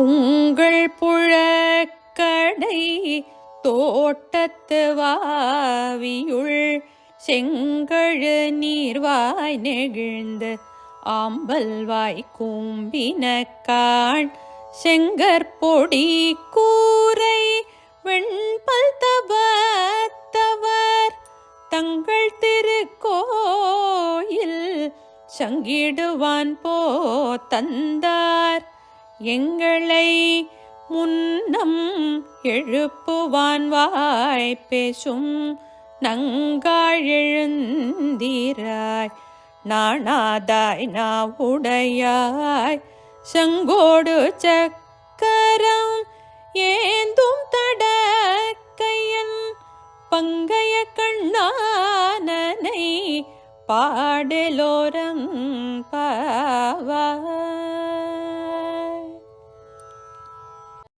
உங்கள் புழக்கடை தோட்டத்து வாவியுள் செங்கழு நீர்வாய் நெகிழ்ந்து ஆம்பல்வாய் கூம்பினக்கான் செங்கற்பொடி கூரை வெண்பல் தவத்தவர் தங்கள் திருக்கோயில் சங்கிடுவான் போ தந்தார். எங்களை முன்னம் எழுப்புவான் வாய் பேசும் நங்காழெழுந்தீராய் நாணாதாய் நா உடையாய் செங்கோடு சக்கரம் ஏந்தும் தடக்கையன் பங்கைய கண்ணானனை பாடலோரம் பாவா